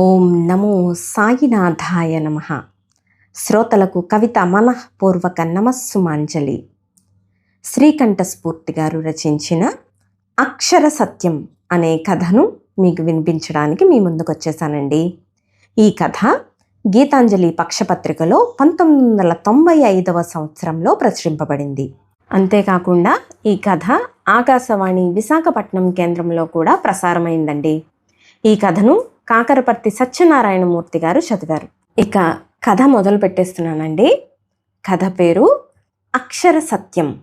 ఓం నమో సాయినాథాయ నమ. శ్రోతలకు కవిత మనఃపూర్వక నమస్సుమాంజలి. శ్రీకంఠస్ఫూర్తి గారు రచించిన అక్షర సత్యం అనే కథను మీకు వినిపించడానికి మీ ముందుకు వచ్చేసానండి ఈ కథ గీతాంజలి పక్షపత్రికలో పంతొమ్మిది వందల తొంభై ఐదవ సంవత్సరంలో ప్రచురింపబడింది. అంతేకాకుండా ఈ కథ ఆకాశవాణి విశాఖపట్నం కేంద్రంలో కూడా ప్రసారమైందండి. ఈ కథను కాకరపర్తి సత్యనారాయణమూర్తి గారు చదివారు. ఇక కథ మొదలు పెట్టేస్తున్నానండి. కథ పేరు అక్షర సత్యం.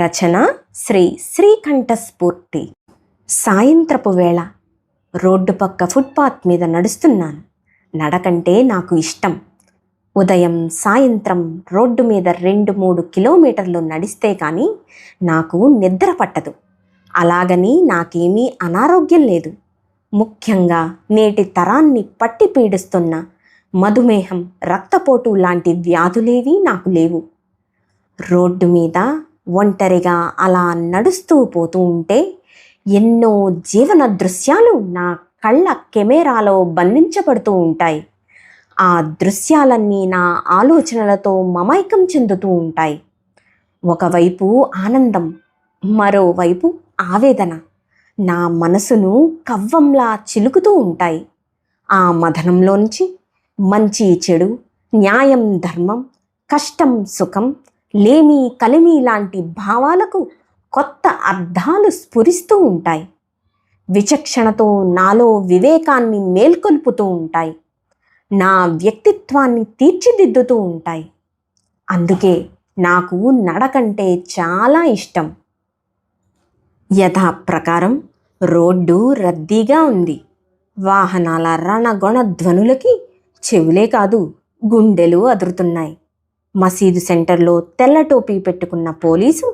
రచన శ్రీ శ్రీకంఠస్ఫూర్తి. సాయంత్రపు వేళ రోడ్డు పక్క ఫుట్పాత్ మీద నడుస్తున్నాను. నడకంటే నాకు ఇష్టం. ఉదయం సాయంత్రం రోడ్డు మీద రెండు మూడు కిలోమీటర్లు నడిస్తే కానీ నాకు నిద్ర పట్టదు. అలాగని నాకేమీ అనారోగ్యం లేదు. ముఖ్యంగా నేటి తరాన్ని పట్టి పీడిస్తున్న మధుమేహం రక్తపోటు లాంటి వ్యాధులేవీ నాకు లేవు. రోడ్డు మీద ఒంటరిగా అలా నడుస్తూ పోతూ ఉంటే ఎన్నో జీవన దృశ్యాలు నా కళ్ళ కెమెరాలో బంధించబడుతూ ఉంటాయి. ఆ దృశ్యాలన్నీ నా ఆలోచనలతో మమైకం చెందుతూ ఉంటాయి. ఒకవైపు ఆనందం మరోవైపు ఆవేదన. నా మనసును కవ్వంలా చిలుకుతూ ఉంటాయి. ఆ మదనంలోంచి మంచి చెడు న్యాయం ధర్మం కష్టం సుఖం లేమి కలిమి లాంటి భావాలకు కొత్త అర్థాలు స్ఫురిస్తూ ఉంటాయి. విచక్షణతో నాలో వివేకాన్ని మేల్కొల్పుతూ ఉంటాయి. నా వ్యక్తిత్వాన్ని తీర్చిదిద్దుతూ ఉంటాయి. అందుకే నాకు నడకంటే చాలా ఇష్టం. యథాప్రకారం రోడ్డు రద్దీగా ఉంది. వాహనాల రణగొణ ధ్వనులకి చెవులే కాదు గుండెలు అదురుతున్నాయి. మసీదు సెంటర్లో తెల్ల టోపీ పెట్టుకున్న పోలీసు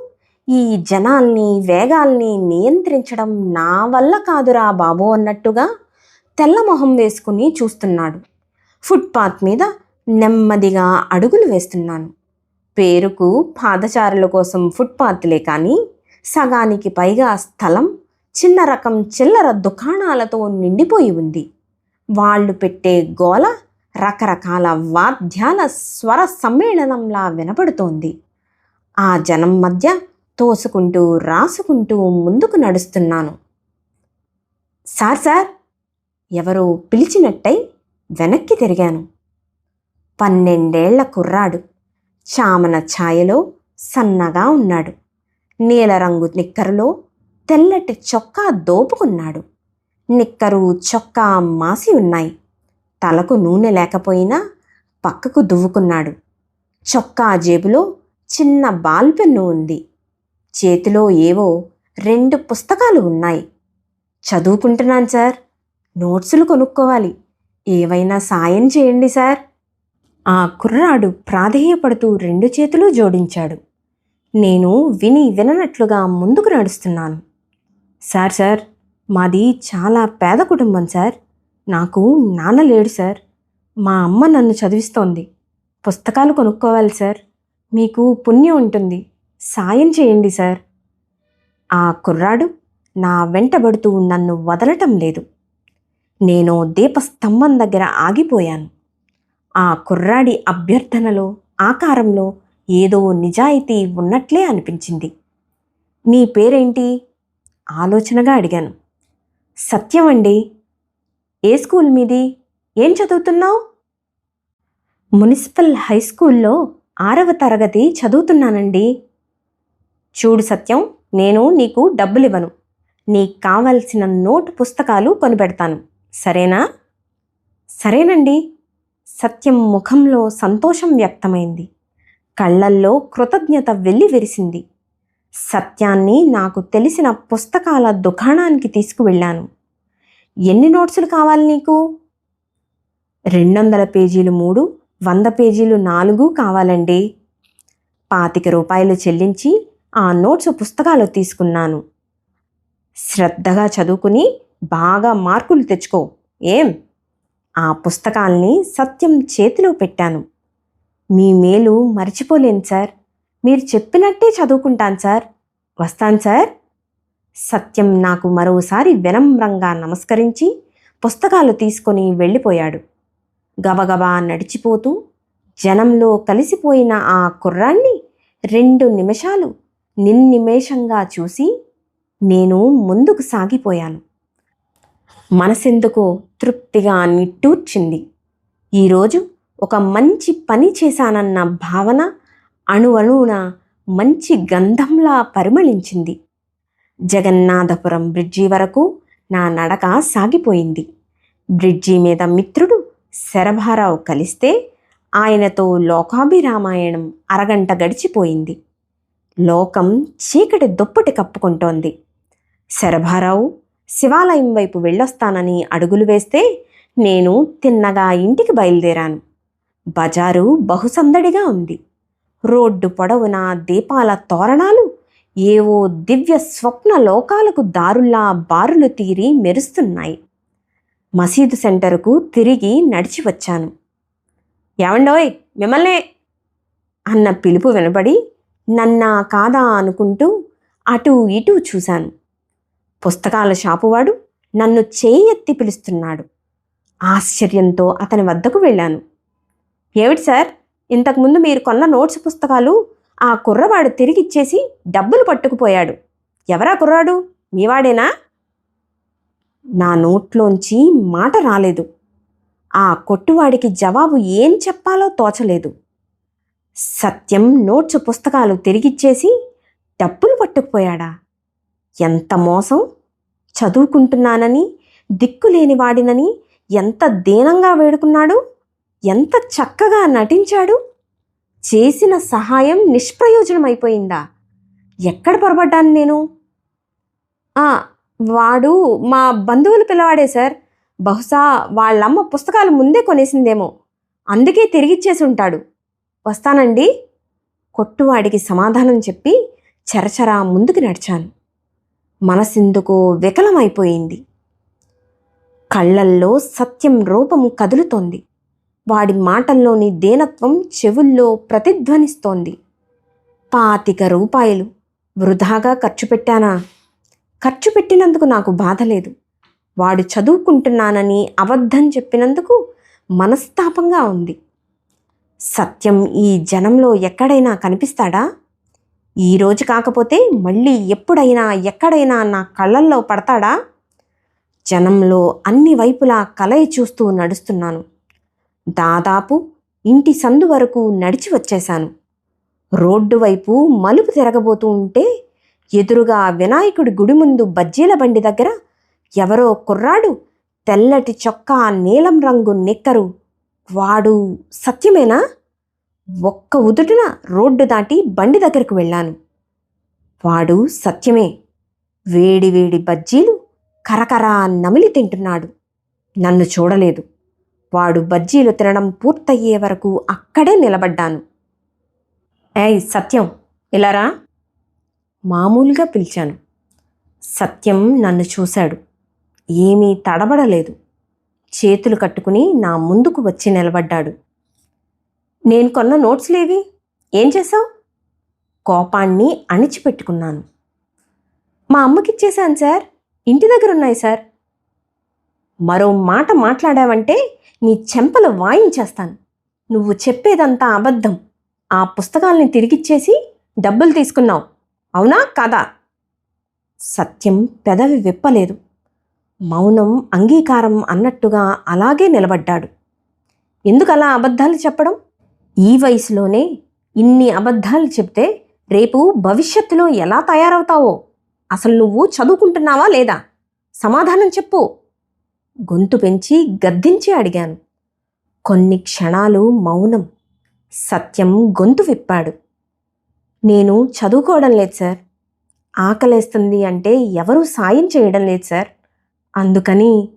ఈ జనాల్ని వేగాల్ని నియంత్రించడం నా వల్ల కాదురా బాబు అన్నట్టుగా తెల్ల మొహం వేసుకుని చూస్తున్నాడు. ఫుట్పాత్ మీద నెమ్మదిగా అడుగులు వేస్తున్నాను. పేరుకు పాదచారుల కోసం ఫుట్పాత్లే కానీ సగానికి పైగా స్థలం చిన్న రకం చిల్లర దుకాణాలతో నిండిపోయి ఉంది. వాళ్ళు పెట్టే గోల రకరకాల వాద్యాల స్వర సమ్మేళనంలా వినపడుతోంది. ఆ జనం మధ్య తోసుకుంటూ రాసుకుంటూ ముందుకు నడుస్తున్నాను. Sir sir! ఎవరో పిలిచినట్టయి వెనక్కి తిరిగాను. పన్నెండేళ్ళ కుర్రాడు. చామన ఛాయలో సన్నగా ఉన్నాడు. నీలరంగు నిక్కరులో తెల్లటి చొక్కా దోపుకున్నాడు. నిక్కరు చొక్కా మాసి ఉన్నాయి. తలకు నూనె లేకపోయినా పక్కకు దువ్వుకున్నాడు. చొక్కా జేబులో చిన్న బాల్ పెన్ను ఉంది. చేతిలో ఏవో రెండు పుస్తకాలు ఉన్నాయి. చదువుకుంటున్నాను సార్. నోట్సులు కొనుక్కోవాలి. ఏవైనా సాయం చేయండి సార్. ఆ కుర్రాడు ప్రాధేయపడుతూ రెండు చేతులు జోడించాడు. నేను విని విననట్లుగా ముందుకు నడుస్తున్నాను. సార్ సార్ మాది చాలా పేద కుటుంబం సార్. నాకు నాన్న లేడు సార్. మా అమ్మ నన్ను చదివిస్తోంది. పుస్తకాలు కొనుక్కోవాలి సార్. మీకు పుణ్యం ఉంటుంది. సాయం చేయండి సార్. ఆ కుర్రాడు నా వెంటబడుతూ నన్ను వదలటం లేదు. నేను దీపస్తంభం దగ్గర ఆగిపోయాను. ఆ కుర్రాడి అభ్యర్థనలో ఆకారంలో ఏదో నిజాయితీ ఉన్నట్లే అనిపించింది. నీ పేరేంటి? ఆలోచనగా అడిగాను. సత్యం అండి ఏ స్కూల్ మీది? ఏం చదువుతున్నావు? మున్సిపల్ హై స్కూల్లో ఆరవ తరగతి చదువుతున్నానండి. చూడు సత్యం నేను నీకు డబ్బులివ్వను. నీకు కావలసిన నోటు పుస్తకాలు కొనిపెడతాను. సరేనా? సరేనండి. సత్యం ముఖంలో సంతోషం వ్యక్తమైంది. కళ్ళల్లో కృతజ్ఞత వెళ్ళి విరిసింది సత్యాన్ని నాకు తెలిసిన పుస్తకాల దుకాణానికి తీసుకువెళ్ళాను. ఎన్ని నోట్సులు కావాలి నీకు? రెండు వందల పేజీలు మూడు వంద పేజీలు నాలుగు కావాలండి. పాతిక రూపాయలు చెల్లించి ఆ నోట్స్ పుస్తకాలు తీసుకున్నాను. శ్రద్ధగా చదువుకుని బాగా మార్కులు తెచ్చుకో. ఏం? ఆ పుస్తకాల్ని సత్యం చేతిలో పెట్టాను. మీ మేలు మర్చిపోలేను సార్. మీరు చెప్పినట్టే చదువుకుంటాను సార్. వస్తాను సార్. సత్యం నాకు మరోసారి వినమ్రంగా నమస్కరించి పుస్తకాలు తీసుకొని వెళ్ళిపోయాడు. గబగబా నడిచిపోతూ జనంలో కలిసిపోయిన ఆ కుర్రాన్ని రెండు నిమిషాలు నిన్నిమేషంగా చూసి నేను ముందుకు సాగిపోయాను. మనసెందుకో తృప్తిగా నిట్టూర్చింది. ఈరోజు ఒక మంచి పని చేశానన్న భావన అణువణువున మంచి గంధంలా పరిమళించింది. జగన్నాథపురం బ్రిడ్జి వరకు నా నడక సాగిపోయింది. బ్రిడ్జి మీద మిత్రుడు శరభారావు కలిస్తే ఆయనతో లోకాభిరామాయణం అరగంట గడిచిపోయింది. లోకం చీకటి దుప్పటి కప్పుకుంటోంది. శరభారావు శివాలయం వైపు వెళ్ళొస్తానని అడుగులు వేస్తే నేను తిన్నగా ఇంటికి బయలుదేరాను. బజారు బహుసందడిగా ఉంది. రోడ్డు పొడవునా దీపాల తోరణాలు? ఏవో దివ్య స్వప్న లోకాలకు దారుల్లా బారులు తీరి మెరుస్తున్నాయి. మసీదు సెంటరుకు తిరిగి నడిచి వచ్చాను. ఏమండోయ్ మిమ్మల్నే అన్న పిలుపు వినబడి నన్నా కాదా అనుకుంటూ అటు ఇటు చూశాను. పుస్తకాల షాపువాడు నన్ను చేయి ఎత్తి పిలుస్తున్నాడు. ఆశ్చర్యంతో అతని వద్దకు వెళ్ళాను. ఏమిటి సార్? ఇంతకుముందు మీరు కొన్న నోట్స్ పుస్తకాలు ఆ కుర్రవాడు తిరిగిచ్చేసి డబ్బులు పట్టుకుపోయాడు. ఎవరా కుర్రాడు? మీవాడేనా? నా నోట్లోంచి మాట రాలేదు. ఆ కొట్టువాడికి జవాబు ఏం చెప్పాలో తోచలేదు. సత్యం నోట్స్ పుస్తకాలు తిరిగిచ్చేసి డబ్బులు పట్టుకుపోయాడా? ఎంత మోసం? చదువుకుంటున్నానని దిక్కులేని వాడినని ఎంత దీనంగా వేడుకున్నాడు? ఎంత చక్కగా నటించాడు? చేసిన సహాయం నిష్ప్రయోజనమైపోయిందా? ఎక్కడ పొరపడ్డాను నేను? ఆ, వాడు మా బంధువుల పిల్లవాడే సార్. బహుశా వాళ్ళమ్మ పుస్తకాలు ముందే కొనేసిందేమో. అందుకే తిరిగిచ్చేసి ఉంటాడు వస్తానండి. కొట్టువాడికి సమాధానం చెప్పి చరచరా ముందుకు నడిచాను. మనసిందుకో వికలమైపోయింది. కళ్ళల్లో సత్యం రూపం కదులుతోంది. వాడి మాటల్లోని దీనత్వం చెవుల్లో ప్రతిధ్వనిస్తోంది. పాతిక రూపాయలు. వృధాగా ఖర్చు పెట్టానా? ఖర్చు పెట్టినందుకు నాకు బాధ లేదు. వాడు చదువుకుంటున్నానని అబద్ధం చెప్పినందుకు మనస్తాపంగా ఉంది. సత్యం ఈ జనంలో ఎక్కడైనా కనిపిస్తాడా? ఈరోజు కాకపోతే మళ్ళీ ఎప్పుడైనా ఎక్కడైనా నా కళ్ళల్లో పడతాడా? జనంలో అన్ని వైపులా కలయి చూస్తూ నడుస్తున్నాను. దాదాపు ఇంటి సందు వరకు నడిచి వచ్చేశాను. రోడ్డు వైపు మలుపు తిరగబోతూ ఉంటే ఎదురుగా వినాయకుడి గుడి ముందు బజ్జీల బండి దగ్గర ఎవరో కుర్రాడు తెల్లటి చొక్కా నీలం రంగు నిక్కరు. వాడు సత్యమేనా? ఒక్క ఉదుటిన రోడ్డు దాటి బండి దగ్గరకు వెళ్ళాను. వాడు సత్యమే. వేడి వేడి బజ్జీలు కరకరా నమిలి తింటున్నాడు. నన్ను చూడలేదు. వాడు బజ్జీలు తినడం పూర్తయ్యే వరకు అక్కడే నిలబడ్డాను. ఏయ్ సత్యం ఇలారా మామూలుగా పిలిచాను. సత్యం నన్ను చూశాడు. ఏమీ తడబడలేదు. చేతులు కట్టుకుని నా ముందుకు వచ్చి నిలబడ్డాడు. నేను కొన్న నోట్స్ లేవి? ఏం చేశావు? కోపాన్ని అణిచిపెట్టుకున్నాను. మా అమ్మకిచ్చేశాను సార్. ఇంటి దగ్గర ఉన్నాయి సార్. మరో మాట మాట్లాడావంటే నీ చెంపలు వాయించేస్తాను. నువ్వు చెప్పేదంతా అబద్ధం. ఆ పుస్తకాల్ని తిరిగిచ్చేసి డబ్బులు తీసుకున్నావు. అవునా కాదా? సత్యం పెదవి విప్పలేదు. మౌనం అంగీకారం అన్నట్టుగా అలాగే నిలబడ్డాడు. ఎందుకు అలా అబద్ధాలు చెప్పడం? ఈ వయసులోనే ఇన్ని అబద్ధాలు చెప్తే రేపు భవిష్యత్తులో ఎలా తయారవుతావో? అసలు నువ్వు చదువుకుంటున్నావా లేదా? సమాధానం చెప్పు. గొంతు పెంచి గద్దించి అడిగాను. కొన్ని క్షణాలు మౌనం సత్యం గొంతు విప్పాడు. నేను చదువుకోవడం లేదు సార్. ఆకలేస్తుంది అంటే ఎవరూ సాయం చేయడం లేదు సార్. అందుకని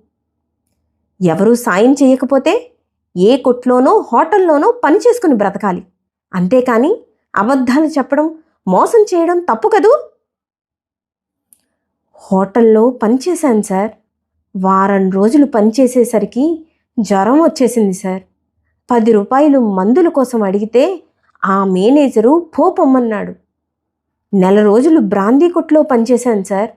ఎవరూ సాయం చేయకపోతే ఏ కొట్లోనో హోటల్లోనో పని చేసుకుని బ్రతకాలి. అంతేకాని అబద్ధాలు చెప్పడం మోసం చేయడం తప్పు కదూ? హోటల్లో పనిచేశాను సార్. వారం రోజులు పనిచేసేసరికి జ్వరం వచ్చేసింది సార్. పది రూపాయలు మందుల కోసం అడిగితే ఆ మేనేజరు పోపొమ్మన్నాడు. నెల రోజులు బ్రాందీ కొట్లో పనిచేశాను సార్.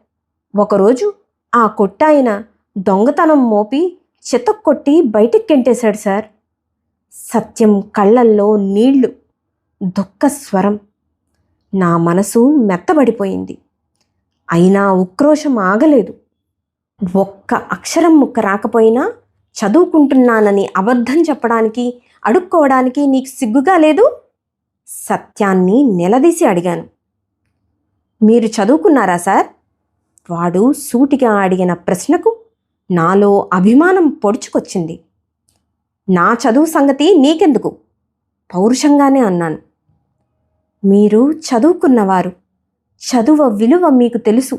ఒకరోజు ఆ కొట్టాయన దొంగతనం మోపి చెతక్కొట్టి బయటికి కెంటేశాడు సార్. సత్యం కళ్ళల్లో నీళ్ళు దుఃఖ స్వరం. నా మనసు మెత్తబడిపోయింది. అయినా ఉక్రోషం ఆగలేదు. ఒక్క అక్షరం ముక్క రాకపోయినా చదువుకుంటున్నానని అబద్ధం చెప్పడానికి అడుక్కోవడానికి నీకు సిగ్గుగా లేదు? సత్యాన్ని నిలదీసి అడిగాను. మీరు చదువుకున్నారా సార్? వాడు సూటిగా అడిగిన ప్రశ్నకు నాలో అభిమానం పొడుచుకొచ్చింది. నా చదువు సంగతి నీకెందుకు? పౌరుషంగానే అన్నాను. మీరు చదువుకున్నవారు చదువు విలువ మీకు తెలుసు.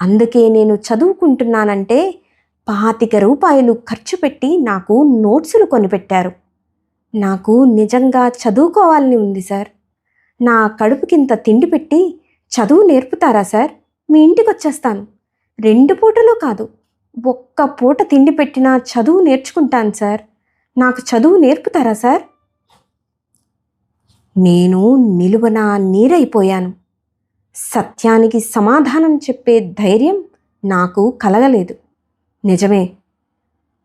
అందుకే నేను చదువుకుంటున్నానంటే పాతిక రూపాయలు ఖర్చు పెట్టి నాకు నోట్సులు కొనిపెట్టారు. నాకు నిజంగా చదువుకోవాలని ఉంది సార్. నా కడుపుకింత తిండి పెట్టి చదువు నేర్పుతారా సార్? మీ ఇంటికి వచ్చేస్తాను రెండు పూటలో కాదు ఒక్క పూట తిండి పెట్టినా చదువు నేర్చుకుంటాను సార్. నాకు చదువు నేర్పుతారా సార్? నేను నిలువన నీరైపోయాను. సత్యానికి సమాధానం చెప్పే ధైర్యం నాకు కలగలేదు. నిజమే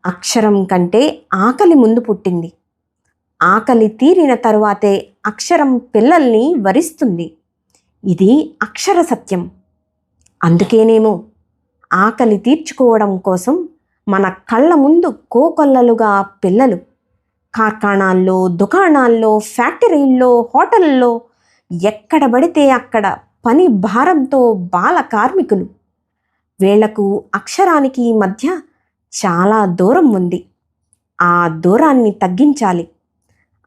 అక్షరం కంటే ఆకలి ముందు పుట్టింది. ఆకలి తీరిన తరువాతే అక్షరం పిల్లల్ని వరిస్తుంది. ఇది అక్షర సత్యం. అందుకేనేమో ఆకలి తీర్చుకోవడం కోసం మన కళ్ళ ముందు కోకొల్లలుగా పిల్లలు కార్ఖానాల్లో దుకాణాల్లో ఫ్యాక్టరీల్లో హోటల్లో ఎక్కడ పడితే అక్కడ పని భారంతో బాల కార్మికులు. వీళ్ళకు అక్షరానికి మధ్య చాలా దూరం ఉంది. ఆ దూరాన్ని తగ్గించాలి.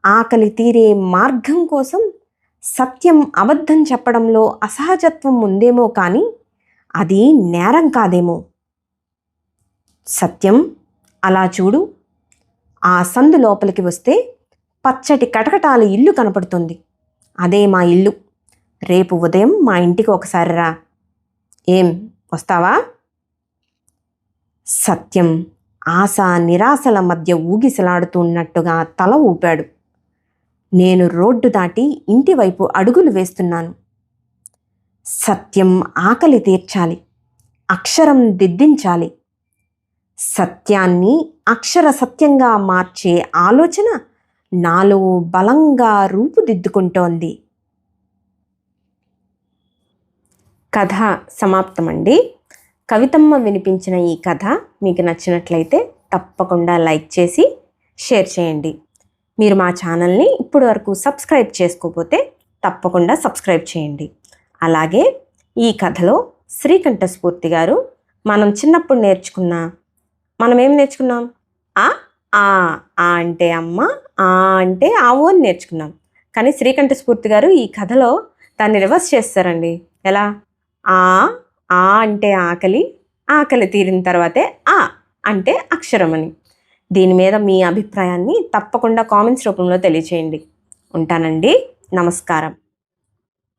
ఆకలి తీరే మార్గం కోసం సత్యం అబద్ధం చెప్పడంలో అసహజత్వం ఉందేమో కానీ అది నేరం కాదేమో. సత్యం అలా చూడు. ఆ సందు లోపలికి వస్తే పచ్చటి కటకటాల ఇల్లు కనపడుతుంది. అదే మా ఇల్లు. రేపు ఉదయం మా ఇంటికి ఒకసారి రా. ఏం వస్తావా? సత్యం ఆశ నిరాశల మధ్య ఊగిసలాడుతున్నట్టుగా తల ఊపాడు. నేను రోడ్డు దాటి ఇంటివైపు అడుగులు వేస్తున్నాను. సత్యం ఆకలి తీర్చాలి. అక్షరం దిద్దించాలి. సత్యాన్ని అక్షర సత్యంగా మార్చే ఆలోచన నాలో బలంగా రూపుదిద్దుకుంటోంది. కథ సమాప్తమండి. కవితమ్మ వినిపించిన ఈ కథ మీకు నచ్చినట్లయితే తప్పకుండా లైక్ చేసి షేర్ చేయండి. మీరు మా ఛానల్ని ఇప్పటి వరకు సబ్స్క్రైబ్ చేసుకోకపోతే తప్పకుండా సబ్స్క్రైబ్ చేయండి. అలాగే ఈ కథలో శ్రీకంఠస్ఫూర్తి గారు మనం చిన్నప్పుడు నేర్చుకున్న మనం ఏం నేర్చుకున్నాం? ఆ ఆ ఆ అంటే అమ్మ ఆ అంటే ఆవు అని నేర్చుకున్నాం. కానీ శ్రీకంఠస్ఫూర్తి గారు ఈ కథలో దాన్ని రివర్స్ చేస్తారండి. ఎలా? ఆ ఆ అంటే ఆకలి ఆకలి తీరిన తర్వాతే ఆ అంటే అక్షరం అని దీని మీద మీ అభిప్రాయాన్ని తప్పకుండా కామెంట్స్ రూపంలో తెలియచేయండి. ఉంటానండి. నమస్కారం.